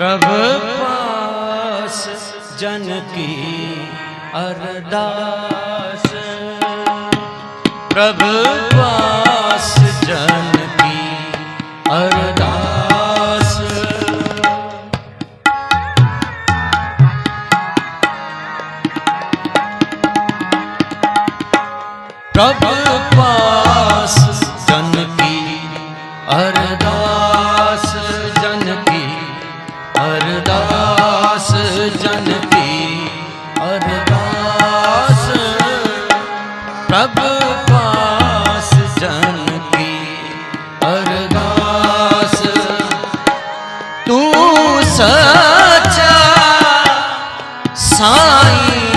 ਪ੍ਰਭ। ਪਾਸ ਜਨ ਕੀ ਅਰਦਾਸ। ਪ੍ਰਭ। ਪਾਸ ਜਨ ਕੀ ਅਰਦਾਸ। ਪ੍ਰਭ। ਸੱਚਾ ਸਾਈਂ।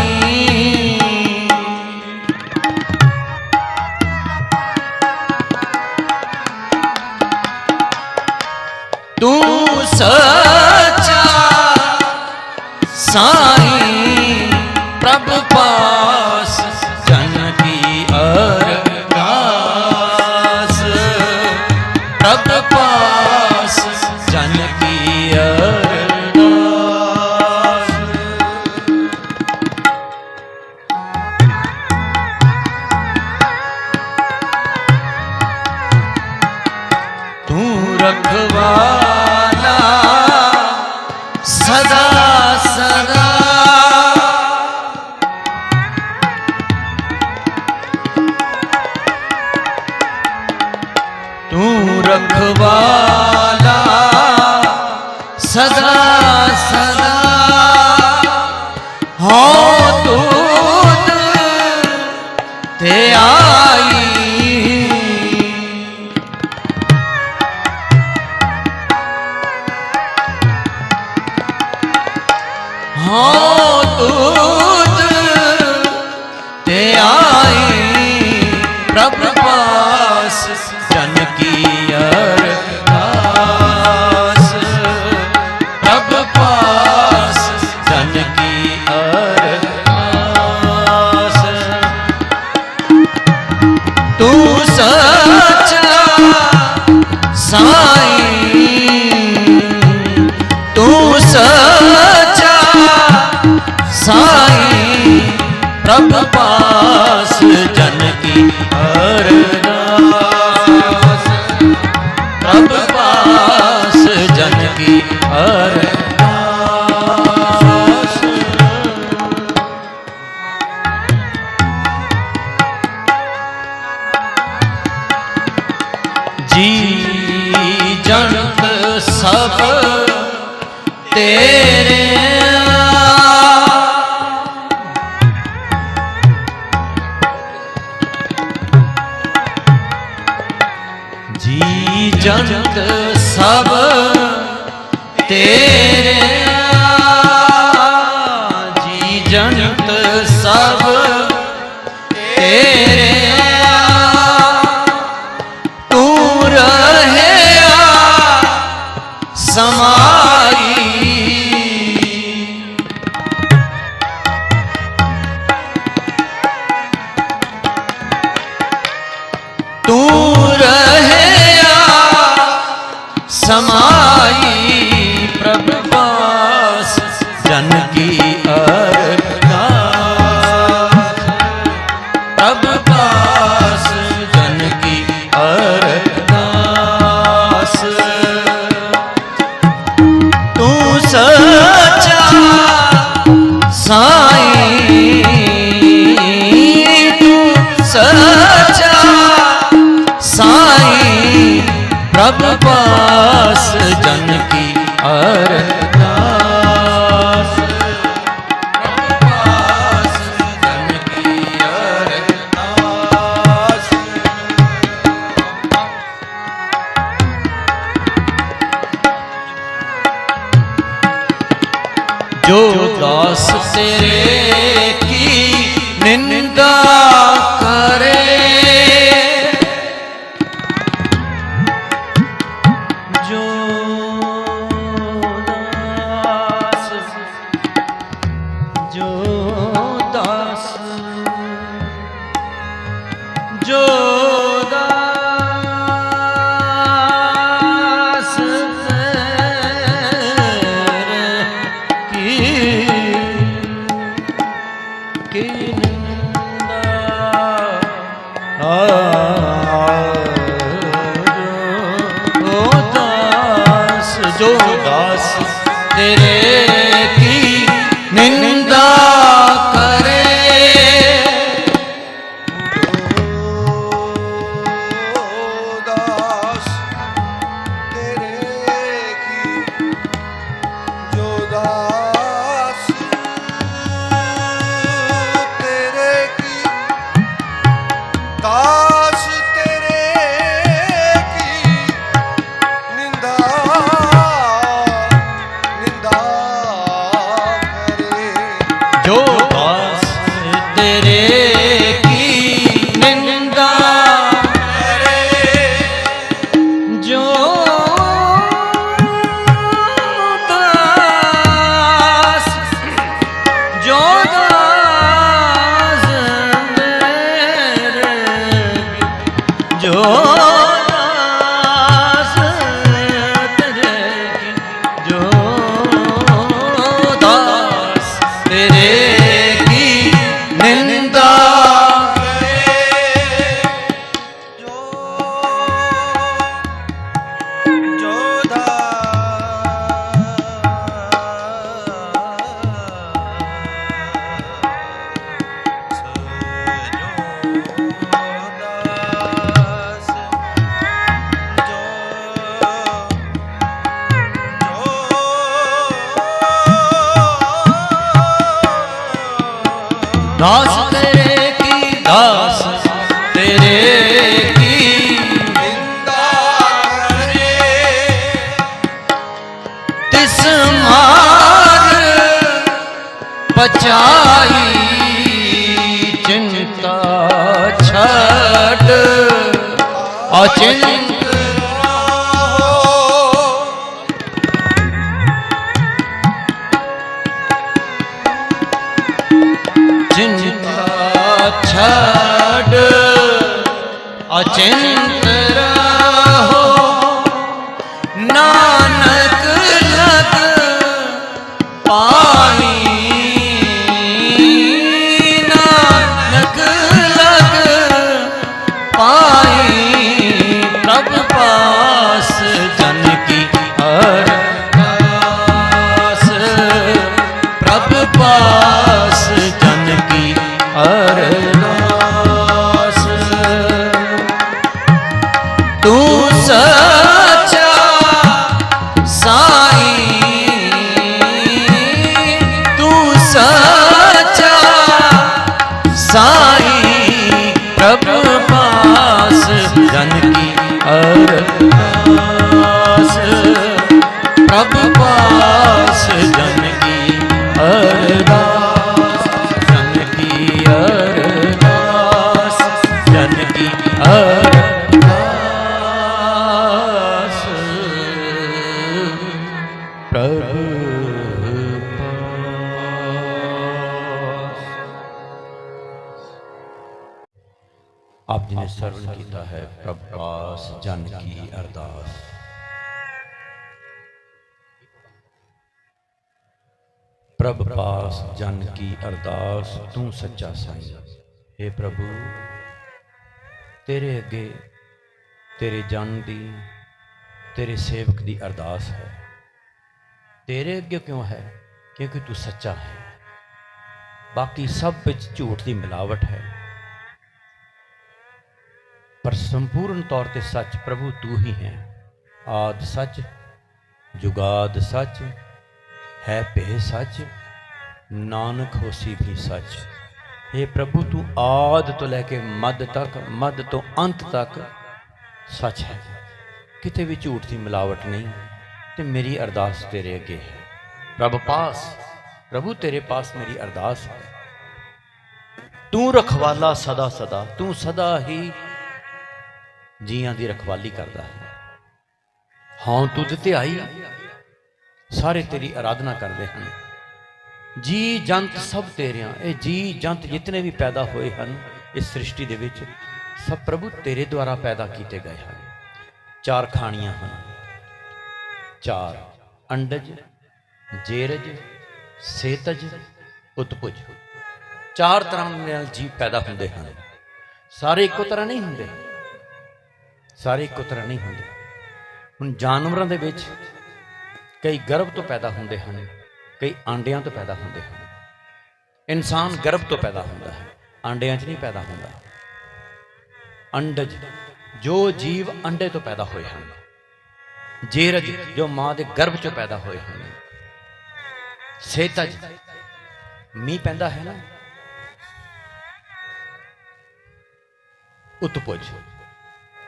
பிரம்ம ਜੰਤ ਸਭ ਤੇਰੇ Pra ਦਾਸ ਪਚਾਈ ਚਿੰਤਾ ਛੱਡ। ਅਚਿੰਤ ਚਿੰਤਾ ਛੱਡ। ਅਚਿੰਤ ਆਪ ਜੀ ਨੇ ਸਰਵਣ ਕੀਤਾ ਹੈ ਪ੍ਰਭ ਪਾਸ ਜਨ ਕੀ ਅਰਦਾਸ। ਪ੍ਰਭ ਪਾਸ ਜਨ ਕੀ ਅਰਦਾਸ ਤੂੰ ਸੱਚਾ ਸਾਈਂ। हे ਪ੍ਰਭੂ ਤੇਰੇ ਅੱਗੇ ਤੇਰੇ ਜਨ ਦੀ ਤੇਰੇ ਸੇਵਕ ਦੀ ਅਰਦਾਸ ਹੈ। ਤੇਰੇ ਅੱਗੇ ਕਿਉਂ ਹੈ? ਕਿਉਂਕਿ ਤੂੰ ਸੱਚਾ ਹੈ। ਬਾਕੀ ਸਭ ਵਿੱਚ ਝੂਠ ਦੀ ਮਿਲਾਵਟ ਹੈ। ਪਰ ਸੰਪੂਰਨ ਤੌਰ ਤੇ ਸੱਚ ਪ੍ਰਭੂ ਤੂੰ ਹੀ ਹੈ। ਆਦ ਸੱਚ, ਜੁਗਾਦ ਸੱਚ, ਹੈ ਭੇ ਸੱਚ, ਨਾਨਕ ਹੋਸੀ ਵੀ ਸੱਚ। हे ਪ੍ਰਭੂ, ਤੂੰ ਆਦ ਤੋਂ ਲੈ ਕੇ ਮੱਧ ਤੱਕ, ਮੱਧ ਤੋਂ ਅੰਤ ਤੱਕ ਸੱਚ ਹੈ। ਕਿਤੇ ਵੀ ਝੂਠ ਦੀ ਮਿਲਾਵਟ ਨਹੀਂ, ਤੇ ਮੇਰੀ ਅਰਦਾਸ ਤੇਰੇ ਅੱਗੇ ਹੈ। ਪ੍ਰਭ ਪਾਸ, ਪ੍ਰਭੂ ਤੇਰੇ ਪਾਸ ਮੇਰੀ ਅਰਦਾਸ ਹੈ। ਤੂੰ ਰਖਵਾਲਾ ਸਦਾ ਸਦਾ, ਤੂੰ ਸਦਾ ਹੀ ਜੀਆਂ ਦੀ ਰਖਵਾਲੀ ਕਰਦਾ ਹੈ। ਹਾਂ ਤੁਧ ਤੇ ਆਈ, ਸਾਰੇ ਤੇਰੀ ਆਰਾਧਨਾ ਕਰਦੇ ਹਨ। ਜੀ ਜੰਤ ਸਭ ਤੇਰਿਆਂ, ਇਹ ਜੀ ਜੰਤ ਜਿਤਨੇ ਵੀ ਪੈਦਾ ਹੋਏ ਹਨ, ਇਸ ਸ੍ਰਿਸ਼ਟੀ ਦੇ ਵਿੱਚ ਸਭ ਪ੍ਰਭੂ ਤੇਰੇ ਦੁਆਰਾ ਪੈਦਾ ਕੀਤੇ ਗਏ ਹਨ। ਚਾਰ ਖਾਣੀਆਂ ਹਨ। ਚਾਰ, ਅੰਡਜ, ਜੇਰਜ, ਸੇਤਜ ਉਤਪੁਜ ਚਾਰ ਤਰ੍ਹਾਂ ਦੇ ਨਾਲ ਜੀਵ ਪੈਦਾ ਹੁੰਦੇ ਹਨ। ਸਾਰੇ ਇੱਕੋ ਤਰ੍ਹਾਂ ਨਹੀਂ ਹੁੰਦੇ। ਸਾਰੇ ਇੱਕੋ ਤਰ੍ਹਾਂ ਨਹੀਂ ਹੁੰਦੇ। ਹੁਣ ਜਾਨਵਰਾਂ ਦੇ ਵਿੱਚ ਕਈ ਗਰਭ ਤੋਂ ਪੈਦਾ ਹੁੰਦੇ ਹਨ, ਕਈ ਆਂਡਿਆਂ ਤੋਂ ਪੈਦਾ ਹੁੰਦੇ ਹਨ। ਇਨਸਾਨ ਗਰਭ ਤੋਂ ਪੈਦਾ ਹੁੰਦਾ ਹੈ, ਆਂਡਿਆਂ 'ਚ ਨਹੀਂ ਪੈਦਾ ਹੁੰਦਾ। ਅੰਡਜ, ਜੋ ਜੀਵ ਅੰਡੇ ਤੋਂ ਪੈਦਾ ਹੋਏ ਹਨ, ਜੇਰਜ, ਜੋ ਮਾਂ ਦੇ ਗਰਭ 'ਚੋਂ ਪੈਦਾ ਹੋਏ ਹਨ। ਸੇਤਜ, ਮੀਂਹ ਪੈਂਦਾ ਹੈ ਨਾ? ਉਤਪੁਜ।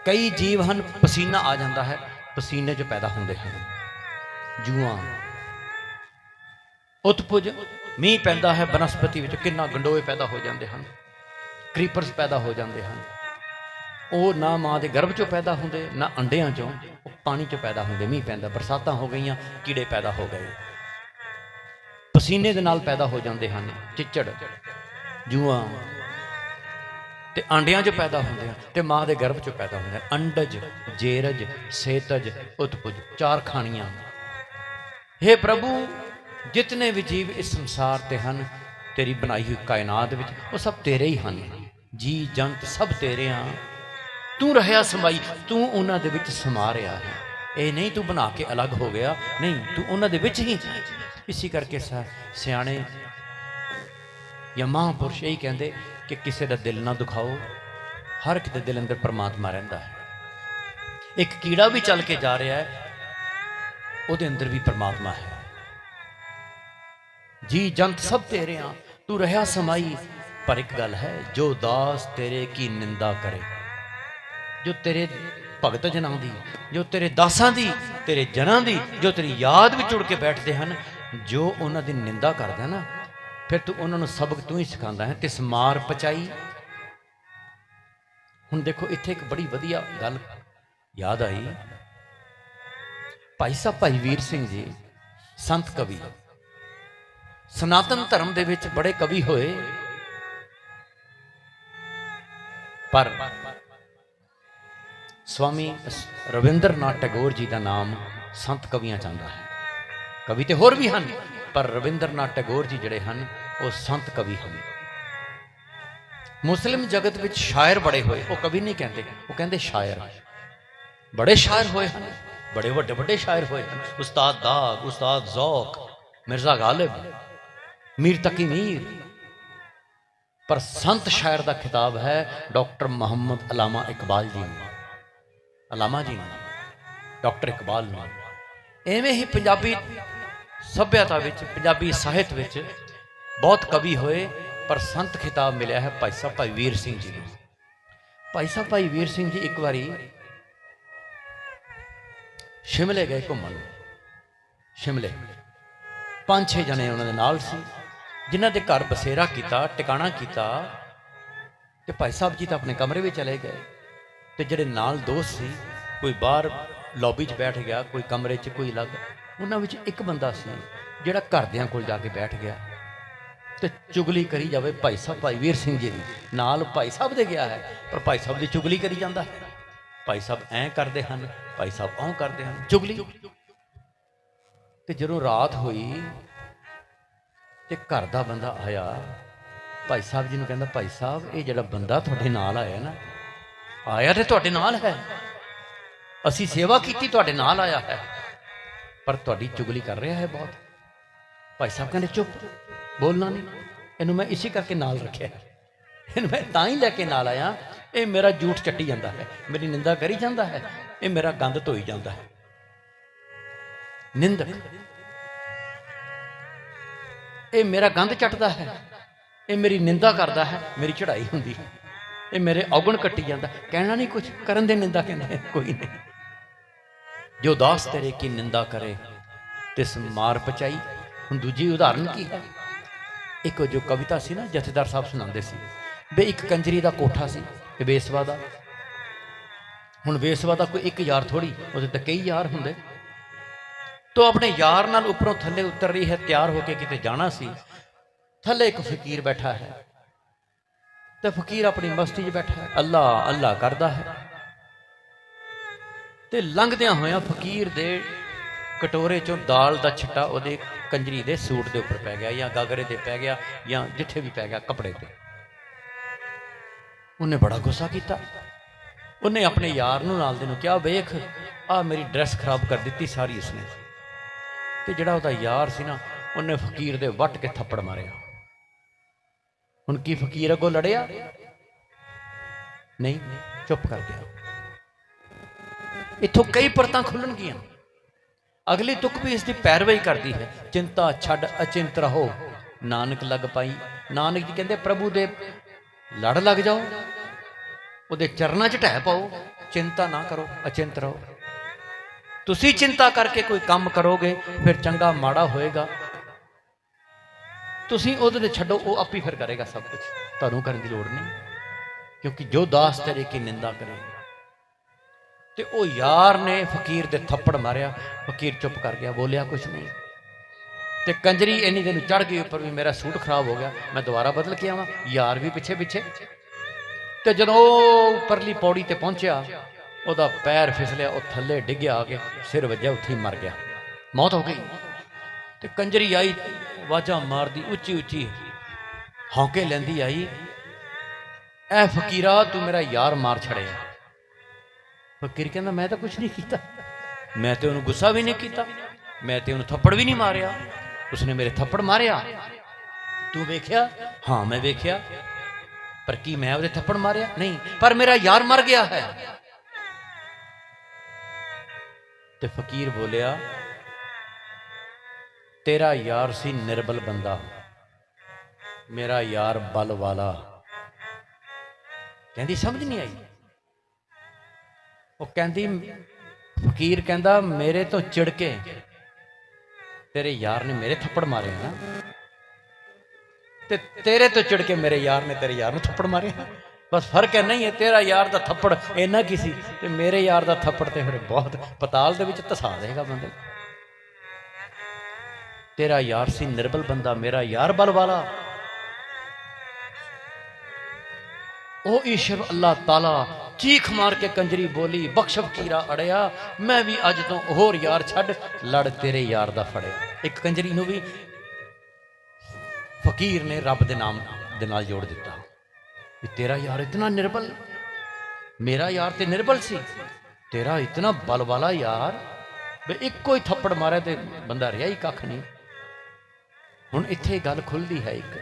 ਕਈ ਜੀਵ ਹਨ, ਪਸੀਨਾ ਆ ਜਾਂਦਾ ਹੈ, ਪਸੀਨੇ 'ਚ ਪੈਦਾ ਹੁੰਦੇ ਹਨ। ਜੂਆਂ। ਉਤਪੁਜ, ਮੀਂਹ ਪੈਂਦਾ ਹੈ, ਬਨਸਪਤੀ ਵਿੱਚ ਕਿੰਨਾ ਗੰਡੋਏ ਪੈਦਾ ਹੋ ਜਾਂਦੇ ਹਨ, ਕ੍ਰੀਪਰਸ ਪੈਦਾ ਹੋ ਜਾਂਦੇ ਹਨ। ਉਹ ਨਾ ਮਾਂ ਦੇ ਗਰਭ ਚੋਂ ਪੈਦਾ ਹੁੰਦੇ, ਨਾ ਅੰਡਿਆਂ ਚੋਂ, ਉਹ ਪਾਣੀ ਚੋਂ ਪੈਦਾ ਹੁੰਦੇ, ਮੀਂਹ ਪੈਂਦਾ, ਬਰਸਾਤਾਂ ਹੋ ਗਈਆਂ, ਕੀੜੇ ਪੈਦਾ ਹੋ ਗਏ। ਪਸੀਨੇ ਦੇ ਨਾਲ ਪੈਦਾ ਹੋ ਜਾਂਦੇ ਹਨ, ਚਿੱਚੜ। ਜੂਆਂ। ਤੇ ਆਂਡਿਆਂ 'ਚ ਪੈਦਾ ਹੁੰਦੇ ਆ ਤੇ ਮਾਂ ਦੇ ਗਰਭ 'ਚੋਂ ਪੈਦਾ ਹੁੰਦੇ ਹਨ ਅੰਡਜ, ਜੇਰਜ, ਸੇਤਜ, ਉਤਪੁਜ, ਚਾਰ ਖਾਣੀਆਂ। हे ਪ੍ਰਭੂ, ਜਿਤਨੇ ਵੀ ਜੀਵ ਇਸ ਸੰਸਾਰ ਤੇ ਹਨ, ਤੇਰੀ ਬਣਾਈ ਹੋਈ ਕਾਇਨਾਤ ਵਿੱਚ, ਉਹ ਸਭ ਤੇਰੇ ਹੀ ਹਨ। ਜੀ, ਜੰਤ ਸਭ ਤੇਰੇ ਆ। ਤੂੰ ਰਹਿਆ ਸਮਾਈ, ਤੂੰ ਉਹਨਾਂ ਦੇ ਵਿੱਚ ਸਮਾ ਰਿਹਾ ਹੈ। ਇਹ ਨਹੀਂ ਤੂੰ ਬਣਾ ਕੇ ਅਲੱਗ ਹੋ ਗਿਆ, ਨਹੀਂ, ਤੂੰ ਉਹਨਾਂ ਦੇ ਵਿੱਚ ਹੀ ਹੈ। ਇਸੇ ਕਰਕੇ ਸਾ ਸਿਆਣੇ ਜਾਂ ਮਹਾਂਪੁਰਸ਼ ਇਹ ਕਹਿੰਦੇ ਕਿ ਕਿਸੇ ਦਾ ਦਿਲ ਨਾ ਦੁਖਾਓ, ਹਰ ਇੱਕ ਦੇ ਦਿਲ ਅੰਦਰ ਪਰਮਾਤਮਾ ਰਹਿੰਦਾ ਹੈ। ਇੱਕ ਕੀੜਾ ਵੀ ਚੱਲ ਕੇ ਜਾ ਰਿਹਾ ਹੈ, ਉਹਦੇ ਅੰਦਰ ਵੀ ਪਰਮਾਤਮਾ ਹੈ। ਜੀ ਜੰਤ ਸਭ ਤੇਰੇ ਆ, ਤੂੰ ਰਹਾ ਸਮਾਈ, ਪਰ ਇੱਕ ਗੱਲ ਹੈ, ਜੋ ਦਾਸ ਤੇਰੇ ਕੀ ਨਿੰਦਾ ਕਰੇ। ਜੋ ਤੇਰੇ ਭਗਤ ਜਨਾਂ ਦੀ, ਜੋ ਤੇਰੇ ਦਾਸਾਂ ਦੀ, ਤੇਰੇ ਜਨਾਂ ਦੀ, ਜੋ ਤੇਰੀ ਯਾਦ ਵਿੱਚ ਉੜ ਕੇ ਬੈਠਦੇ ਹਨ, ਜੋ ਉਹਨਾਂ ਦੀ ਨਿੰਦਾ ਕਰਦਾ ਨਾ ਫਿਰ ਤੂੰ ਉਹਨਾਂ ਨੂੰ ਸਬਕ ਤੂੰ ਹੀ ਸਿਖਾਉਂਦਾ ਹੈ, ਤਿਸ ਮਾਰ ਪਚਾਈ। ਹੁਣ ਦੇਖੋ, ਇੱਥੇ ਇੱਕ ਬੜੀ ਵਧੀਆ ਗੱਲ ਯਾਦ ਆਈ। ਭਾਈ ਸਾਹਿਬ, ਭਾਈ ਵੀਰ ਸਿੰਘ ਜੀ, ਸੰਤ ਕਵੀ। ਸਨਾਤਨ ਧਰਮ ਦੇ ਵਿੱਚ ਬੜੇ ਕਵੀ ਹੋਏ। ਪਰ ਸਵਾਮੀ ਰਵਿੰਦਰਨਾਥ ਟੈਗੋਰ ਜੀ ਦਾ ਨਾਮ ਸੰਤ ਕਵੀਆਂ ਚਾਹੁੰਦਾ ਹੈ। ਕਵੀ ਤੇ ਹੋਰ ਵੀ ਹਨ। ਪਰ ਰਵਿੰਦਰਨਾਥ ਟੈਗੋਰ ਜੀ ਜਿਹੜੇ ਹਨ, ਉਹ ਸੰਤ ਕਵੀ ਹਨ। ਮੁਸਲਿਮ ਜਗਤ ਵਿੱਚ ਸ਼ਾਇਰ ਬੜੇ ਹੋਏ, ਉਹ ਕਵੀ ਨਹੀਂ ਕਹਿੰਦੇ, ਉਹ ਕਹਿੰਦੇ ਸ਼ਾਇਰ। ਬੜੇ ਸ਼ਾਇਰ ਹੋਏ ਹਨ, ਬੜੇ ਵੱਡੇ ਵੱਡੇ ਸ਼ਾਇਰ ਹੋਏ ਹਨ। ਉਸਤਾਦ ਦਾਗ, ਉਸਤਾਦ ਜ਼ੌਕ, ਮਿਰਜ਼ਾ ਗਾਲਿਬ, ਮੀਰ ਤਕੀ ਮੀਰ। ਪਰ ਸੰਤ ਸ਼ਾਇਰ ਦਾ ਖਿਤਾਬ ਹੈ ਡਾਕਟਰ ਮੁਹੰਮਦ ਅਲਾਮਾ ਇਕਬਾਲ ਜੀ ਨੂੰ। ਅਲਾਮਾ ਜੀ ਨੂੰ, ਡਾਕਟਰ ਇਕਬਾਲ ਨੂੰ। ਐਵੇਂ ਹੀ ਪੰਜਾਬੀ ਸਭਿਅਤਾ ਵਿੱਚ, ਪੰਜਾਬੀ ਸਾਹਿਤ ਵਿੱਚ ਬਹੁਤ ਕਵੀ ਹੋਏ, ਪਰ ਸੰਤ ਖਿਤਾਬ ਮਿਲਿਆ ਹੈ ਭਾਈ ਸਾਹਿਬ ਭਾਈ ਵੀਰ ਸਿੰਘ ਜੀ ਨੂੰ। ਭਾਈ ਸਾਹਿਬ ਭਾਈ ਵੀਰ ਸਿੰਘ ਜੀ ਇੱਕ ਵਾਰੀ ਸ਼ਿਮਲੇ ਗਏ ਘੁੰਮਣ ਸ਼ਿਮਲੇ। ਪੰਜ ਛੇ ਜਣੇ ਉਹਨਾਂ ਦੇ ਨਾਲ ਸੀ, ਜਿਨ੍ਹਾਂ ਦੇ ਘਰ ਬਸੇਰਾ ਕੀਤਾ, ਟਿਕਾਣਾ ਕੀਤਾ ਤੇ ਭਾਈ ਸਾਹਿਬ ਜੀ ਤਾਂ ਆਪਣੇ ਕਮਰੇ ਵਿੱਚ ਚਲੇ ਗਏ। ਤੇ ਜਿਹੜੇ ਨਾਲ ਦੋਸਤ ਸੀ, ਕੋਈ ਬਾਹਰ ਲੌਬੀ 'ਚ ਬੈਠ ਗਿਆ, ਕੋਈ ਕਮਰੇ 'ਚ, ਕੋਈ ਅਲੱਗ ਉਹਨਾਂ ਵਿੱਚ ਇੱਕ ਬੰਦਾ ਸੀ ਜਿਹੜਾ ਘਰਦਿਆਂ ਕੋਲ ਜਾ ਕੇ ਬੈਠ ਗਿਆ ਤੇ ਚੁਗਲੀ ਕਰੀ ਜਾਵੇ ਭਾਈ ਸਾਹਿਬ, ਭਾਈ ਵੀਰ ਸਿੰਘ ਜੀ ਦੀ। ਨਾਲ ਭਾਈ ਸਾਹਿਬ ਦੇ ਗਿਆ ਹੈ, ਪਰ ਭਾਈ ਸਾਹਿਬ ਦੀ ਚੁਗਲੀ ਕਰੀ ਜਾਂਦਾ ਹੈ। ਭਾਈ ਸਾਹਿਬ ਐਂ ਕਰਦੇ ਹਨ, ਭਾਈ ਸਾਹਿਬ ਔਂ ਕਰਦੇ ਹਨ, ਚੁਗਲੀ। ਤੇ ਜਦੋਂ ਰਾਤ ਹੋਈ ਤੇ ਘਰ ਦਾ ਬੰਦਾ ਆਇਆ, ਭਾਈ ਸਾਹਿਬ ਜੀ ਨੂੰ ਕਹਿੰਦਾ, ਭਾਈ ਸਾਹਿਬ, ਇਹ ਜਿਹੜਾ ਬੰਦਾ ਤੁਹਾਡੇ ਨਾਲ ਆਇਆ ਨਾ, ਆਇਆ ਤੇ ਤੁਹਾਡੇ ਨਾਲ ਹੈ। ਅਸੀਂ ਸੇਵਾ ਕੀਤੀ, ਤੁਹਾਡੇ ਨਾਲ ਆਇਆ ਹੈ। ਪਰ ਤੁਹਾਡੀ ਚੁਗਲੀ ਕਰ ਰਿਹਾ ਹੈ ਬਹੁਤ। ਭਾਈ ਸਾਹਿਬ ਕਹਿੰਦੇ, ਚੁੱਪ, ਬੋਲਣਾ ਨਹੀਂ। ਇਹਨੂੰ ਮੈਂ ਇਸੇ ਕਰਕੇ ਨਾਲ ਰੱਖਿਆ ਇਹਨੂੰ ਮੈਂ ਤਾਂ ਹੀ ਲੈ ਕੇ ਨਾਲ ਆਇਆ। ਇਹ ਮੇਰਾ ਝੂਠ ਚੱਟੀ ਜਾਂਦਾ ਹੈ। ਮੇਰੀ ਨਿੰਦਾ ਕਰੀ ਜਾਂਦਾ ਹੈ। ਇਹ ਮੇਰਾ ਗੰਦ ਧੋਈ ਜਾਂਦਾ ਹੈ। ਨਿੰਦਕ। ਇਹ ਮੇਰਾ ਗੰਦ ਚੱਟਦਾ ਹੈ। ਇਹ ਮੇਰੀ ਨਿੰਦਾ ਕਰਦਾ ਹੈ। ਮੇਰੀ ਚੜ੍ਹਾਈ ਹੁੰਦੀ ਹੈ। ਇਹ ਮੇਰੇ ਔਗਣ ਕੱਟੀ ਜਾਂਦਾ। ਕਹਿਣਾ ਨਹੀਂ ਕੁਝ ਕਰਨ ਦੇ ਨਿੰਦਾ ਕਹਿੰਦੇ ਕੋਈ ਨਹੀਂ। ਜੋ ਦਾਸ ਤੇਰੇ ਕੀ ਨਿੰਦਾ ਕਰੇ, ਤਿਸ ਮਾਰ ਪਚਾਈ। ਹੁਣ ਦੂਜੀ ਉਦਾਹਰਨ ਕੀ? ਹੈ ਇੱਕ ਜੋ ਕਵਿਤਾ ਸੀ ਨਾ, ਜਥੇਦਾਰ ਸਾਹਿਬ ਸੁਣਾਉਂਦੇ ਸੀ ਬੇ ਇੱਕ ਕੰਜਰੀ ਦਾ ਕੋਠਾ ਸੀ, ਤੇ ਵੇਸਵਾ ਦਾ। ਹੁਣ ਵੇਸਵਾ ਦਾ ਕੋਈ ਇੱਕ ਯਾਰ ਥੋੜੀ ਉਹਦੇ ਤਾਂ ਕਈ ਯਾਰ ਹੁੰਦੇ। ਤੋ ਆਪਣੇ ਯਾਰ ਨਾਲ ਉੱਪਰੋਂ ਥੱਲੇ ਉਤਰ ਰਹੀ ਹੈ, ਤਿਆਰ ਹੋ ਕੇ ਕਿਤੇ ਜਾਣਾ ਸੀ, ਥੱਲੇ ਇੱਕ ਫਕੀਰ ਬੈਠਾ ਹੈ। ਤੇ ਫਕੀਰ ਆਪਣੀ ਮਸਤੀ 'ਚ ਬੈਠਾ ਹੈ। ਅੱਲਾ ਅੱਲਾ ਕਰਦਾ ਹੈ। ਤੇ ਲੰਘਦਿਆਂ ਹੋਇਆਂ ਫਕੀਰ ਦੇ ਕਟੋਰੇ 'ਚੋਂ ਦਾਲ ਦਾ ਛਿੱਟਾ ਉਹਦੇ ਕੰਜਰੀ ਦੇ ਸੂਟ ਦੇ ਉੱਪਰ ਪੈ ਗਿਆ ਜਾਂ ਗਾਗਰੇ ਤੇ ਪੈ ਗਿਆ ਜਾਂ ਜਿੱਥੇ ਵੀ ਪੈ ਗਿਆ ਕੱਪੜੇ ਤੇ। ਉਹਨੇ ਬੜਾ ਗੁੱਸਾ ਕੀਤਾ। ਉਹਨੇ ਆਪਣੇ ਯਾਰ ਨੂੰ ਨਾਲ ਦੇ ਨੂੰ ਕਿਹਾ, ਵੇਖ ਆ ਮੇਰੀ ਡਰੈਸ ਖਰਾਬ ਕਰ ਦਿੱਤੀ ਸਾਰੀ ਇਸਨੇ ਤੇ ਜਿਹੜਾ ਉਹਦਾ ਯਾਰ ਸੀ ਨਾ, ਉਹਨੇ ਫਕੀਰ ਦੇ ਵੱਟ ਕੇ ਥੱਪੜ ਮਾਰਿਆ। ਹੁਣ ਕੀ ਫਕੀਰ ਅੱਗੋਂ ਲੜਿਆ? ਨਹੀਂ, ਚੁੱਪ ਕਰ ਗਿਆ। ਇੱਥੋਂ ਕਈ ਪਰਤਾਂ ਖੁੱਲਣਗੀਆਂ। ਅਗਲੀ ਤੁਕ ਵੀ ਇਸ ਦੀ ਪੈਰਵਾਈ ਕਰਦੀ ਹੈ। ਚਿੰਤਾ ਛੱਡ ਅਚਿੰਤ ਰਹੋ। ਨਾਨਕ ਲੱਗ ਪਾਈ। ਨਾਨਕ ਜੀ ਕਹਿੰਦੇ, ਪ੍ਰਭੂ ਦੇ ਲੜ ਲੱਗ ਜਾਓ। ਉਹਦੇ ਚਰਨਾਂ 'ਚ ਢਹਿ ਪਾਓ। ਚਿੰਤਾ ਨਾ ਕਰੋ, ਅਚਿੰਤ ਰਹੋ। ਤੁਸੀਂ ਚਿੰਤਾ ਕਰਕੇ ਕੋਈ ਕੰਮ ਕਰੋਗੇ, ਫਿਰ ਚੰਗਾ ਮਾੜਾ ਹੋਏਗਾ। ਤੁਸੀਂ ਉਹਦੇ ਤੇ ਛੱਡੋ, ਉਹ ਆਪੀ ਫਿਰ ਕਰੇਗਾ ਸਭ ਕੁਝ ਤੁਹਾਨੂੰ ਕਰਨ ਦੀ ਲੋੜ ਨਹੀਂ। ਕਿਉਂਕਿ ਜੋ ਦਾਸ ਤੇਰੇ ਕੀ ਨਿੰਦਾ ਕਰੇ। ਤੇ ਉਹ ਯਾਰ ਨੇ ਫਕੀਰ ਦੇ ਥੱਪੜ ਮਾਰਿਆ। ਫਕੀਰ ਚੁੱਪ ਕਰ ਗਿਆ, ਬੋਲਿਆ ਕੁਝ ਨਹੀਂ। ਤੇ ਕੰਜਰੀ ਇੰਨੀ ਦਿਨ ਚੜ ਗਈ ਉੱਪਰ ਵੀ ਮੇਰਾ ਸੂਟ ਖਰਾਬ ਹੋ ਗਿਆ। ਮੈਂ ਦੁਬਾਰਾ ਬਦਲ ਕੇ ਆਵਾਂ? ਯਾਰ ਵੀ ਪਿੱਛੇ ਪਿੱਛੇ। ਤੇ ਜਦੋਂ ਉਹ ਉੱਪਰਲੀ ਪੌੜੀ ਤੇ ਪਹੁੰਚਿਆ, ਉਹਦਾ ਪੈਰ ਫਿਸਲਿਆ ਉਹ ਥੱਲੇ ਡਿੱਗਿਆ ਆ ਕੇ, ਸਿਰ ਵੱਜਿਆ, ਉੱਥੇ ਮਰ ਗਿਆ। ਮੌਤ ਹੋ ਗਈ। ਤੇ ਕੰਜਰੀ ਆਈ, ਆਵਾਜ਼ਾਂ ਮਾਰਦੀ, ਉੱਚੀ ਉੱਚੀ। ਹੌਂਕੇ ਲੈਂਦੀ ਆਈ, ਐ ਫਕੀਰਾ, ਤੂੰ ਮੇਰਾ ਯਾਰ ਮਾਰ ਛੜਿਆ। ਫਕੀਰ ਕਹਿੰਦਾ, ਮੈਂ ਤਾਂ ਕੁਝ ਨਹੀਂ ਕੀਤਾ। ਮੈਂ ਤੇ ਉਹਨੂੰ ਗੁੱਸਾ ਵੀ ਨਹੀਂ ਕੀਤਾ। ਮੈਂ ਤੇ ਉਹਨੂੰ ਥੱਪੜ ਵੀ ਨਹੀਂ ਮਾਰਿਆ। ਉਸਨੇ ਮੇਰੇ ਥੱਪੜ ਮਾਰਿਆ। ਤੂੰ ਵੇਖਿਆ? ਹਾਂ, ਮੈਂ ਵੇਖਿਆ। ਪਰ ਕੀ ਮੈਂ ਉਹਦੇ ਥੱਪੜ ਮਾਰਿਆ? ਨਹੀਂ, ਪਰ ਮੇਰਾ ਯਾਰ ਮਰ ਗਿਆ ਹੈ। ਤੇ ਫਕੀਰ ਬੋਲਿਆ, ਤੇਰਾ ਯਾਰ ਸੀ ਨਿਰਬਲ ਬੰਦਾ। ਮੇਰਾ ਯਾਰ ਬਲ ਵਾਲਾ। ਕਹਿੰਦੀ, ਸਮਝ ਨਹੀਂ ਆਈ? ਉਹ ਕਹਿੰਦੀ, ਫਕੀਰ ਕਹਿੰਦਾ, ਮੇਰੇ ਤੋਂ ਚਿੜ ਕੇ ਤੇਰੇ ਯਾਰ ਨੇ ਮੇਰੇ ਥੱਪੜ ਮਾਰੇ ਨਾ। ਤੇ ਤੇਰੇ ਤੋਂ ਚਿੜ ਕੇ ਮੇਰੇ ਯਾਰ ਨੇ ਤੇਰੇ ਯਾਰ ਨੂੰ ਥੱਪੜ ਮਾਰੇ ਬਸ ਫ਼ਰਕ ਹੈ ਨਹੀਂ ਹੈ ਤੇਰਾ ਯਾਰ ਦਾ ਥੱਪੜ ਇੰਨਾ ਕੀ ਸੀ, ਤੇ ਮੇਰੇ ਯਾਰ ਦਾ ਥੱਪੜ ਤੇ ਫਿਰ ਬਹੁਤ ਪਤਾਲ ਦੇ ਵਿੱਚ ਧਸਾ ਦੇਗਾ ਬੰਦੇ। ਤੇਰਾ ਯਾਰ ਸੀ ਨਿਰਬਲ ਬੰਦਾ, ਮੇਰਾ ਯਾਰ ਬਲ ਵਾਲਾ। ਉਹ ਈਸ਼ਵਰ ਅੱਲਾਹ ਤਾਲਾ ਚੀਖ ਮਾਰ ਕੇ ਕੰਜਰੀ ਬੋਲੀ ਬਖਸ਼ ਫਕੀਰਾ ਅੜਿਆ, ਮੈਂ ਵੀ ਅੱਜ ਤੋਂ ਹੋਰ ਯਾਰ ਛੱਡ, ਲੜ ਤੇਰੇ ਯਾਰ ਦਾ ਫੜਿਆ। ਇੱਕ ਕੰਜਰੀ ਨੂੰ ਵੀ ਫਕੀਰ ਨੇ ਰੱਬ ਦੇ ਨਾਮ ਦੇ ਨਾਲ ਜੋੜ ਦਿੱਤਾ ਵੀ ਤੇਰਾ ਯਾਰ ਇਤਨਾ ਨਿਰਬਲ, ਮੇਰਾ ਯਾਰ ਤੇ ਨਿਰਬਲ ਸੀ। ਤੇਰਾ ਇਤਨਾ ਬਲ ਵਾਲਾ ਯਾਰ, ਵੀ ਇੱਕੋ ਹੀ ਥੱਪੜ ਮਾਰਿਆ ਤੇ ਬੰਦਾ ਰਿਹਾ ਹੀ ਕੱਖ ਨਹੀਂ। ਹੁਣ ਇੱਥੇ ਗੱਲ ਖੁੱਲਦੀ ਹੈ ਇੱਕ,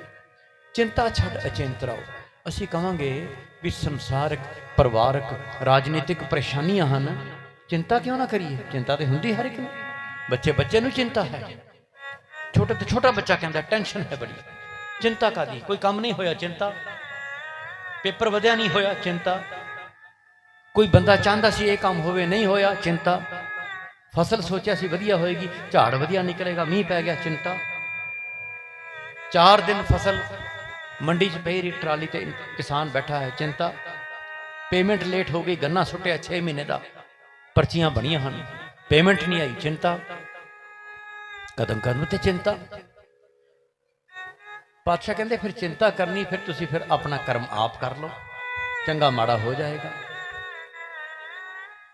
ਚਿੰਤਾ ਛੱਡ ਅਚਿੰਤ ਰਹੋ। ਅਸੀਂ ਕਹਾਂਗੇ ਵੀ ਸੰਸਾਰਿਕ, ਪਰਿਵਾਰਕ, ਰਾਜਨੀਤਿਕ ਪਰੇਸ਼ਾਨੀਆਂ ਹਨ। ਚਿੰਤਾ ਕਿਉਂ ਨਾ ਕਰੀਏ? ਚਿੰਤਾ ਤੇ ਹੁੰਦੀ ਹਰ ਇੱਕ ਨੂੰ। ਬੱਚੇ ਬੱਚੇ ਨੂੰ ਚਿੰਤਾ ਹੈ। ਛੋਟੇ ਤੋਂ ਛੋਟਾ ਬੱਚਾ ਕਹਿੰਦਾ ਟੈਨਸ਼ਨ ਹੈ ਬੜੀ। ਚਿੰਤਾ ਕਾਦੀ ਕੋਈ ਕੰਮ ਨਹੀਂ ਹੋਇਆ, ਚਿੰਤਾ। ਪੇਪਰ ਵਧਿਆ ਨਹੀਂ ਹੋਇਆ, ਚਿੰਤਾ। ਕੋਈ ਬੰਦਾ ਚਾਹੁੰਦਾ ਸੀ ਇਹ ਕੰਮ ਹੋਵੇ, ਨਹੀਂ ਹੋਇਆ, ਚਿੰਤਾ। ਫਸਲ ਸੋਚਿਆ ਸੀ ਵਧੀਆ ਹੋਏਗੀ, ਝਾੜ ਵਧੀਆ ਨਿਕਲੇਗਾ, ਮੀਂਹ ਪੈ ਗਿਆ, ਚਿੰਤਾ। ਚਾਰ ਦਿਨ ਫਸਲ ਮੰਡੀ 'ਚ ਪਈ ਰਹੀ ਟਰਾਲੀ ਤੇ ਕਿਸਾਨ ਬੈਠਾ ਹੈ, ਚਿੰਤਾ। ਪੇਮੈਂਟ ਲੇਟ ਹੋ ਗਈ, ਗੰਨਾ ਸੁੱਟਿਆ 6 ਮਹੀਨੇ ਦਾ। ਪਰਚੀਆਂ ਬਣੀਆਂ ਹਨ ਪੇਮੈਂਟ ਨਹੀਂ ਆਈ, ਚਿੰਤਾ। ਕਦਮ ਕਦਮ ਤੇ ਚਿੰਤਾ। ਪਾਤਸ਼ਾਹ ਕਹਿੰਦੇ, ਫਿਰ ਚਿੰਤਾ ਕਰਨੀ, ਫਿਰ ਤੁਸੀਂ ਫਿਰ ਆਪਣਾ ਕਰਮ ਆਪ ਕਰ ਲਓ। ਚੰਗਾ ਮਾੜਾ ਹੋ ਜਾਏਗਾ।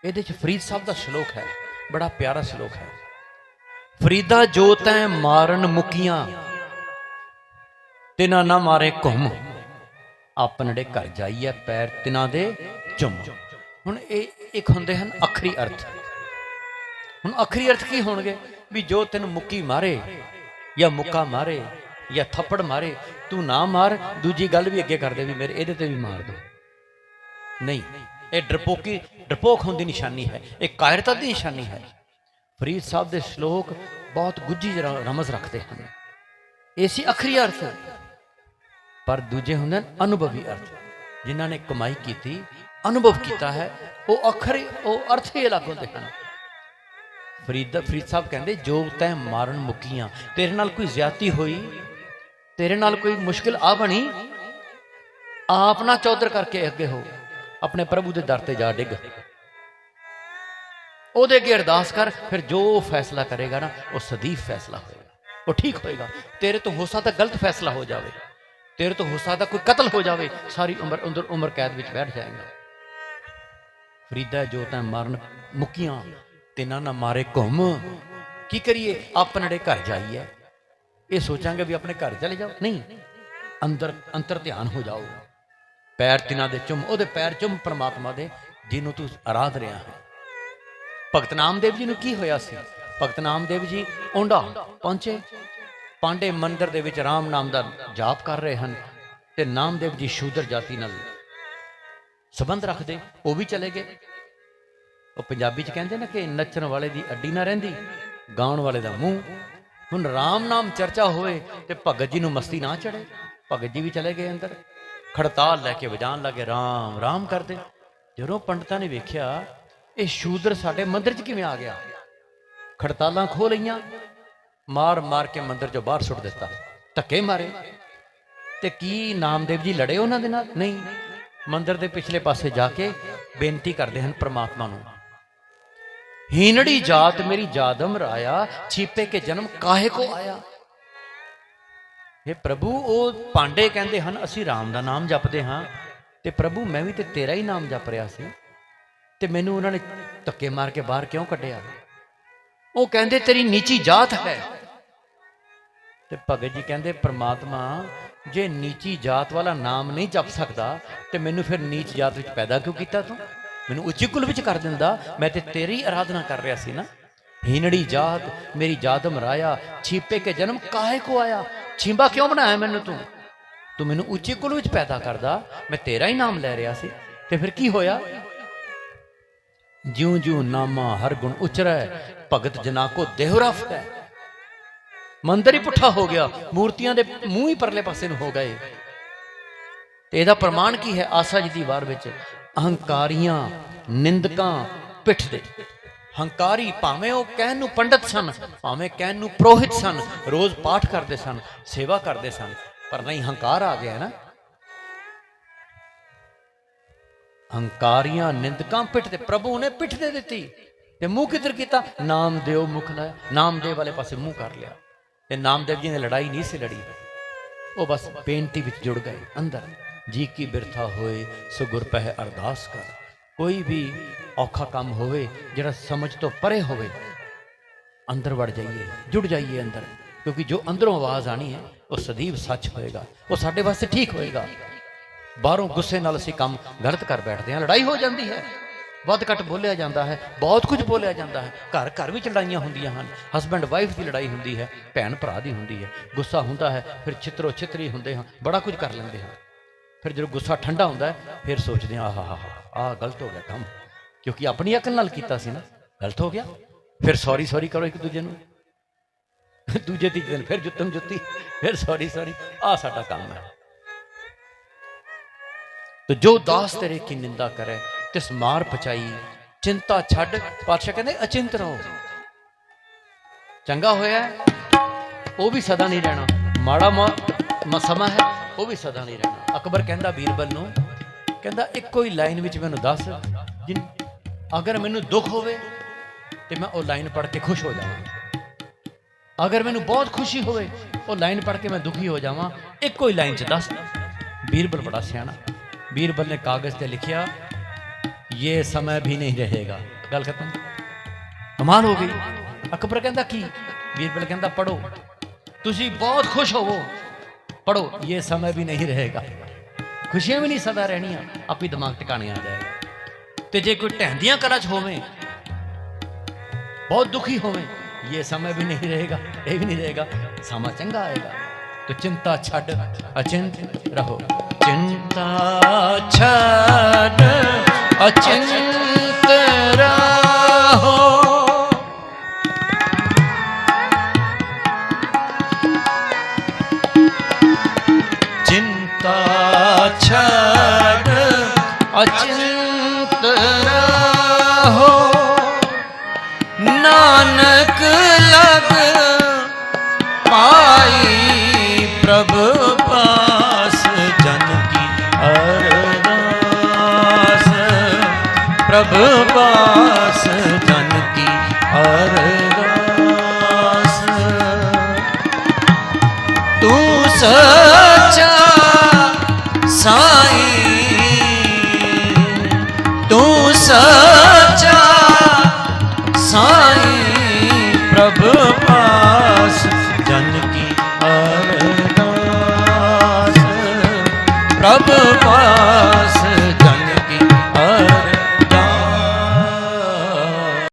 ਇਹਦੇ ਚ ਫਰੀਦ ਸਾਹਿਬ ਦਾ ਸ਼ਲੋਕ ਹੈ, ਬੜਾ ਪਿਆਰਾ ਸ਼ਲੋਕ ਹੈ। ਫਰੀਦਾ ਜੋ ਤੈਂ ਮਾਰਨ ਮੁਕੀਆਂ। ਤਿਨਾ ਨਾ ਮਾਰੇ ਘੁੰਮ। ਆਪਣੜੇ ਘਰ ਜਾਈਏ ਪੈਰ ਤਿਨਾ ਦੇ ਚੁੰਮ। ਹੁਣ ਇਹ ਇੱਕ ਹੁੰਦੇ ਹਨ ਅਖਰੀ ਅਰਥ। ਹੁਣ ਅਖਰੀ ਅਰਥ ਕੀ ਹੋਣਗੇ? ਵੀ ਜੋ ਤੈਨੂੰ ਮੁੱਕੀ ਮਾਰੇ, ਜਾਂ ਮੁੱਕਾ ਮਾਰੇ, ਜਾਂ ਥੱਪੜ ਮਾਰੇ, ਤੂੰ ਨਾ ਮਾਰ, ਦੂਜੀ ਗੱਲ ਵੀ ਅੱਗੇ ਕਰ ਦੇ ਵੀ ਮੇਰੇ ਇਹਦੇ ਤੇ ਵੀ ਮਾਰ ਦੋ। ਨਹੀਂ, ਇਹ ਡਰਪੋਕੀ, ਡਰਪੋਕ ਹੋਣ ਦੀ ਨਿਸ਼ਾਨੀ ਹੈ। ਇਹ ਕਾਇਰਤਾ ਦੀ ਨਿਸ਼ਾਨੀ ਹੈ। ਫਰੀਦ ਸਾਹਿਬ ਦੇ ਸ਼ਲੋਕ ਬਹੁਤ ਗੁੱਝੀ ਰਮਜ਼ ਰੱਖਦੇ ਹਨ। ਇਹ ਸੀ ਅਖਰੀ ਅਰਥ। ਪਰ ਦੂਜੇ ਹੁੰਦੇ ਨੇ ਅਨੁਭਵੀ ਅਰਥ। ਜਿਨ੍ਹਾਂ ਨੇ ਕਮਾਈ ਕੀਤੀ, ਅਨੁਭਵ ਕੀਤਾ ਹੈ, ਉਹ ਅਖਰੀ, ਉਹ ਅਰਥ ਹੀ ਅਲੱਗ ਹੁੰਦੇ ਹਨ। ਫਰੀਦ ਫਰੀਦ ਸਾਹਿਬ ਕਹਿੰਦੇ, ਜੋ ਤੈਂ ਮਾਰਨ ਮੁਕੀਆਂ, ਤੇਰੇ ਨਾਲ ਕੋਈ ਜ਼ਿਆਤੀ ਹੋਈ, ਤੇਰੇ ਨਾਲ ਕੋਈ ਮੁਸ਼ਕਿਲ ਆ ਬਣੀ, ਆਪ ਨਾ ਚੌਧਰ ਕਰਕੇ ਅੱਗੇ ਹੋ, ਆਪਣੇ ਪ੍ਰਭੂ ਦੇ ਦਰ ਤੇ ਜਾ ਡਿੱਗ। ਉਹਦੇ ਅੱਗੇ ਅਰਦਾਸ ਕਰ, ਫਿਰ ਜੋ ਉਹ ਫੈਸਲਾ ਕਰੇਗਾ ਨਾ, ਉਹ ਸਦੀਫ ਫੈਸਲਾ ਹੋਏਗਾ। ਉਹ ਠੀਕ ਹੋਏਗਾ। ਤੇਰੇ ਤੋਂ ਹੋ ਸਕਦਾ ਗਲਤ ਫੈਸਲਾ ਹੋ ਜਾਵੇ। ਤੇਰੇ ਤੋਂ ਹੋ ਸਕਦਾ ਕੋਈ ਕਤਲ ਹੋ ਜਾਵੇ, ਸਾਰੀ ਉਮਰ ਅੰਦਰ ਉਮਰ ਕੈਦ ਵਿੱਚ ਬੈਠ ਜਾਏਗਾ। ਫਰੀਦਾ ਜੋ ਤਾਂ ਮਰਨ ਮੁਕੀਆਂ ਤਿੰਨਾਂ ਨਾ ਮਾਰੇ ਘੁੰਮ। ਕੀ ਕਰੀਏ? ਆਪਣੇ ਘਰ ਜਾਈਏ। ਇਹ ਸੋਚਾਂਗੇ ਵੀ ਆਪਣੇ ਘਰ ਚਲੇ ਜਾਓ। ਨਹੀਂ, ਅੰਦਰ, ਅੰਤਰ ਧਿਆਨ ਹੋ ਜਾਓ। ਪੈਰ ਤਿਨਾਂ ਦੇ ਚੁੰਮ, ਉਹਦੇ ਪੈਰ ਚੁੰਮ ਪ੍ਰਮਾਤਮਾ ਦੇ, ਜਿਹਨੂੰ ਤੂੰ ਆਰਾਧ ਰਿਹਾ ਹੈ। ਭਗਤ ਨਾਮਦੇਵ ਜੀ ਨੂੰ ਕੀ ਹੋਇਆ ਸੀ? ਭਗਤ ਨਾਮਦੇਵ ਜੀ ਔਂਡਾ ਪਹੁੰਚੇ। ਪਾਂਡੇ ਮੰਦਰ ਦੇ ਵਿੱਚ ਰਾਮ ਨਾਮ ਦਾ ਜਾਪ ਕਰ ਰਹੇ ਹਨ ਤੇ ਨਾਮਦੇਵ ਜੀ ਸ਼ੂਦਰ ਜਾਤੀ ਨਾਲ ਸੰਬੰਧ ਰੱਖਦੇ, ਉਹ ਵੀ ਚਲੇ ਗਏ। ਉਹ ਪੰਜਾਬੀ ਚ ਕਹਿੰਦੇ ਨਾ ਕਿ ਨੱਚਣ ਵਾਲੇ ਦੀ ਅੱਡੀ ਨਾ ਰਹਿੰਦੀ, ਗਾਉਣ ਵਾਲੇ ਦਾ ਮੂੰਹ। ਹੁਣ ਰਾਮ ਨਾਮ ਚਰਚਾ ਹੋਵੇ ਤੇ ਭਗਤ ਜੀ ਨੂੰ ਮਸਤੀ ਨਾ ਚੜੇ ਭਗਤ ਜੀ ਵੀ ਚਲੇ ਗਏ ਅੰਦਰ। ਖੜਤਾਲ ਲੈ ਕੇ ਵਜਾਣ ਲੱਗੇ, ਰਾਮ ਰਾਮ ਕਰਦੇ। ਜਦੋਂ ਪੰਡਤਾਂ ਨੇ ਵੇਖਿਆ, ਇਹ ਸ਼ੂਦਰ ਸਾਡੇ ਮੰਦਿਰ 'ਚ ਕਿਵੇਂ ਆ ਗਿਆ? ਖੜਤਾਲਾਂ ਖੋ ਲਈਆਂ ਮਾਰ ਮਾਰ ਕੇ ਮੰਦਰ 'ਚੋਂ ਬਾਹਰ ਸੁੱਟ ਦਿੱਤਾ। ਧੱਕੇ ਮਾਰੇ। ਤੇ ਕੀ ਨਾਮਦੇਵ ਜੀ ਲੜੇ ਉਹਨਾਂ ਦੇ ਨਾਲ? ਨਹੀਂ। ਮੰਦਰ ਦੇ ਪਿਛਲੇ ਪਾਸੇ ਜਾ ਕੇ ਬੇਨਤੀ ਕਰਦੇ ਹਨ ਪ੍ਰਮਾਤਮਾ ਨੂੰ। ਹੀਨੜੀ ਜਾਤ ਮੇਰੀ ਜਾਦਮ ਰਾਇਆ, ਛੀਪੇ ਕੇ ਜਨਮ ਕਾਹੇ ਕੋ ਆਇਆ? ਇਹ ਪ੍ਰਭੂ, ਉਹ ਪਾਂਡੇ ਕਹਿੰਦੇ ਹਨ, ਅਸੀਂ ਰਾਮ ਦਾ ਨਾਮ ਜਪਦੇ ਹਾਂ। ਤੇ ਪ੍ਰਭੂ, ਮੈਂ ਵੀ ਤੇ ਤੇਰਾ ਹੀ ਨਾਮ ਜਪ ਰਿਹਾ ਸੀ। ਤੇ ਮੈਨੂੰ ਉਹਨਾਂ ਨੇ ਧੱਕੇ ਮਾਰ ਕੇ ਬਾਹਰ ਕਿਉਂ ਕੱਢਿਆ? ਉਹ ਕਹਿੰਦੇ, ਤੇਰੀ ਨੀਚੀ ਜਾਤ ਹੈ। ਤੇ ਭਗਤ ਜੀ ਕਹਿੰਦੇ, ਪ੍ਰਮਾਤਮਾ, ਜੇ ਨੀਚੀ ਜਾਤ ਵਾਲਾ ਨਾਮ ਨਹੀਂ ਜਪ ਸਕਦਾ, ਤੇ ਮੈਨੂੰ ਫਿਰ ਨੀਚ ਜਾਤ ਵਿੱਚ ਪੈਦਾ ਕਿਉਂ ਕੀਤਾ ਤੂੰ? ਮੈਨੂੰ ਉੱਚੀ ਕੁਲ ਵਿੱਚ ਕਰ ਦਿੰਦਾ। ਮੈਂ ਤੇ ਤੇਰੀ ਆਰਾਧਨਾ ਕਰ ਰਿਹਾ ਸੀ ਨਾ। ਹੀਨੜੀ ਜਾਤ, ਮੇਰੀ ਜਾਦਮ ਰਾਇਆ, ਛੀਪੇ ਕੇ ਜਨਮ ਕਾਹੇ ਕੋ ਆਇਆ? ਛਿੰਬਾ ਕਿਉਂ ਬਣਾਇਆ ਮੈਨੂੰ ਤੂੰ? ਤੂੰ ਮੈਨੂੰ ਉੱਚੀ ਕੁਲ ਵਿੱਚ ਪੈਦਾ ਕਰਦਾ। ਮੈਂ ਤੇਰਾ ਹੀ ਨਾਮ ਲੈ ਰਿਹਾ ਸੀ। ਤੇ ਫਿਰ ਕੀ ਹੋਇਆ? ਜਿਉਂ ਜਿਉਂ ਨਾਮਾ ਹਰ ਗੁਣ ਉਚਰੈ, ਭਗਤ ਜਨਾ ਕੋ ਦੇਹੁਰਾ ਫਟੈ ਮੰਦਰ ਹੀ ਪੁੱਠਾ ਹੋ ਗਿਆ। ਮੂਰਤੀਆਂ ਦੇ ਮੂੰਹ ਹੀ ਪਰਲੇ ਪਾਸੇ ਨੂੰ ਹੋ ਗਏ। ਤੇ ਇਹਦਾ ਪ੍ਰਮਾਣ ਕੀ ਹੈ? ਆਸਾ ਜੀ ਦੀ ਵਾਰ ਵਿੱਚ ਅਹੰਕਾਰੀਆਂ, ਨਿੰਦਕਾਂ ਪਿੱਠ ਦੇ ਹੰਕਾਰੀ ਭਾਵੇਂ ਉਹ ਕਹਿਣ ਨੂੰ ਪੰਡਤ ਸਨ, ਭਾਵੇਂ ਕਹਿਣ ਨੂੰ ਪ੍ਰੋਹਿਤ ਸਨ, ਰੋਜ਼ ਪਾਠ ਕਰਦੇ ਸਨ, ਸੇਵਾ ਕਰਦੇ ਸਨ, ਪਰ ਨਹੀਂ, ਹੰਕਾਰ ਆ ਗਿਆ ਨਾ। ਹੰਕਾਰੀਆਂ, ਨਿੰਦਕਾਂ ਪਿੱਠ ਤੇ ਪ੍ਰਭੂ ਨੇ ਪਿੱਠ ਦੇ ਦਿੱਤੀ। ਤੇ ਮੂੰਹ ਕਿੱਧਰ ਕੀਤਾ? ਨਾਮਦੇਵ ਮੁਖ ਲਾਇਆ। ਨਾਮਦੇਵ ਵਾਲੇ ਪਾਸੇ ਮੂੰਹ ਕਰ ਲਿਆ। ਤੇ ਨਾਮਦੇਵ ਜੀ ਨੇ ਲੜਾਈ ਨਹੀਂ ਸੀ ਲੜੀ। ਉਹ ਬਸ ਬੇਨਤੀ ਵਿੱਚ ਜੁੜ ਗਏ, ਅੰਦਰ। ਜੀ ਕੀ ਬਿਰਥਾ ਹੋਏ, ਸੋ ਗੁਰ ਪਹਿ ਅਰਦਾਸ ਕਰ। ਕੋਈ ਵੀ ਔਖਾ ਕੰਮ ਹੋਵੇ, ਜਿਹੜਾ ਸਮਝ ਤੋਂ ਪਰੇ ਹੋਵੇ, ਅੰਦਰ ਵੜ ਜਾਈਏ, ਜੁੜ ਜਾਈਏ ਅੰਦਰ। ਕਿਉਂਕਿ ਜੋ ਅੰਦਰੋਂ ਆਵਾਜ਼ ਆਣੀ ਹੈ, ਉਹ ਸਦੀਵ ਸੱਚ ਹੋਏਗਾ, ਉਹ ਸਾਡੇ ਵਾਸਤੇ ਠੀਕ ਹੋਏਗਾ। ਬਾਹਰੋਂ ਗੁੱਸੇ ਨਾਲ ਅਸੀਂ ਕੰਮ ਗਲਤ ਕਰ ਬੈਠਦੇ ਹਾਂ, ਲੜਾਈ ਹੋ ਜਾਂਦੀ ਹੈ। ਵੱਧ ਘੱਟ ਬੋਲਿਆ ਜਾਂਦਾ ਹੈ, ਬਹੁਤ ਕੁਝ ਬੋਲਿਆ ਜਾਂਦਾ ਹੈ। ਘਰ ਘਰ ਵਿੱਚ ਲੜਾਈਆਂ ਹੁੰਦੀਆਂ ਹਨ। ਹਸਬੰਡ ਵਾਈਫ ਦੀ ਲੜਾਈ ਹੁੰਦੀ ਹੈ, ਭੈਣ ਭਰਾ ਦੀ ਹੁੰਦੀ ਹੈ। ਗੁੱਸਾ ਹੁੰਦਾ ਹੈ, ਫਿਰ ਚਿੱਤਰੋ ਚਿੱਤਰੀ ਹੁੰਦੇ ਹਾਂ ਬੜਾ ਕੁਝ ਕਰ ਲੈਂਦੇ ਹਾਂ ਫਿਰ ਜਦੋਂ ਗੁੱਸਾ ਠੰਡਾ ਹੁੰਦਾ ਹੈ, ਫਿਰ ਸੋਚਦੇ ਹਾਂ, ਆਹ ਆਹ ਗਲਤ ਹੋ ਗਿਆ ਕੰਮ। ਕਿਉਂਕਿ ਆਪਣੀ ਅਕਲ ਨਾਲ ਕੀਤਾ ਸੀ ਨਾ, ਗਲਤ ਹੋ ਗਿਆ। ਫਿਰ ਸੌਰੀ ਸੌਰੀ ਕਰੋ ਇੱਕ ਦੂਜੇ ਨੂੰ। ਦੂਜੇ ਤੀਜੇ ਦਿਨ ਫਿਰ ਜੁੱਤਮ ਜੁੱਤੀ। ਫਿਰ ਸੌਰੀ ਸੌਰੀ ਆ ਸਾਡਾ ਕੰਮ ਹੈ। ਤੇ ਜੋ ਦਾਸ ਤੇਰੇ ਕੀ ਨਿੰਦਾ ਕਰੇ ਤਿਸ ਮਾਰ ਪਚਾਈ, ਚਿੰਤਾ ਛੱਡ, ਪਾਤਸ਼ਾਹ ਕਹਿੰਦੇ ਅਚਿੰਤ ਰਹੋ। ਚੰਗਾ ਹੋਇਆ ਉਹ ਵੀ ਸਦਾ ਨਹੀਂ ਰਹਿਣਾ। ਮਾੜਾ ਮਾ- ਸਮਾਂ ਹੈ, ਉਹ ਵੀ ਸਦਾ ਨਹੀਂ ਰਹਿਣਾ। ਅਕਬਰ ਕਹਿੰਦਾ ਬੀਰਬਲ ਨੂੰ, ਕਹਿੰਦਾ ਇੱਕੋ ਹੀ ਲਾਈਨ ਵਿੱਚ ਮੈਨੂੰ ਦੱਸ, ਜਿਨ, ਅਗਰ ਮੈਨੂੰ ਦੁੱਖ ਹੋਵੇ, ਤੇ ਮੈਂ ਉਹ ਲਾਈਨ ਪੜ੍ਹ ਕੇ ਖੁਸ਼ ਹੋ ਜਾਵਾਂ। ਅਗਰ ਮੈਨੂੰ ਬਹੁਤ ਖੁਸ਼ੀ ਹੋਵੇ, ਉਹ ਲਾਈਨ ਪੜ੍ਹ ਕੇ ਮੈਂ ਦੁਖੀ ਹੋ ਜਾਵਾਂ। ਇੱਕੋ ਹੀ ਲਾਈਨ 'ਚ ਦੱਸ। ਬੀਰਬਲ ਬੜਾ ਸਿਆਣਾ। ਬੀਰਬਲ ਨੇ ਕਾਗਜ਼ ਤੇ ਲਿਖਿਆ ਇਹ ਸਮਾਂ ਵੀ ਨਹੀਂ ਰਹੇਗਾ ਗੱਲ ਖਤਮ ਕਮਾਲ ਹੋ ਗਈ ਅਕਬਰ ਕਹਿੰਦਾ ਕੀ ਬੀਰਬਲ ਕਹਿੰਦਾ ਪੜੋ ਤੁਸੀਂ ਬਹੁਤ ਖੁਸ਼ ਹੋਵੋ ਪੜੋ ਇਹ ਸਮਾਂ ਵੀ ਨਹੀਂ ਰਹੇਗਾ ਖੁਸ਼ੀਆਂ ਵੀ ਨਹੀਂ ਸਦਾ ਰਹਿਣੀਆਂ ਆਪੇ ਦਿਮਾਗ ਟਿਕਾਣੇ ਆ ਜਾਏਗਾ ਤੇ ਜੇ ਕੋਈ ਢਹਿੰਦੀਆਂ ਕਲਾ ਚ ਹੋਵੇ ਬਹੁਤ ਦੁਖੀ ਹੋਵੇ ਇਹ ਸਮਾਂ ਵੀ ਨਹੀਂ ਰਹੇਗਾ ਇਹ ਵੀ ਨਹੀਂ ਰਹੇਗਾ ਸਮਾਂ ਚੰਗਾ ਆਏਗਾ तो चिंता छड़ अचिंत रहो चिंता छड़ ਅਚਿੰਤ ਰਹੋ। ਚਿੰਤਾ ਛੱਡ ਅਚਿੰਤ ਰਹੋ। ਨਾਨਕ ਲਗ ਪਾਈ ਪ੍ਰਭ ਪ੍ਰਭ ਬਾਸ ਜਨ ਕੀ ਅਰਦਾਸ ਤੂੰ ਸਾ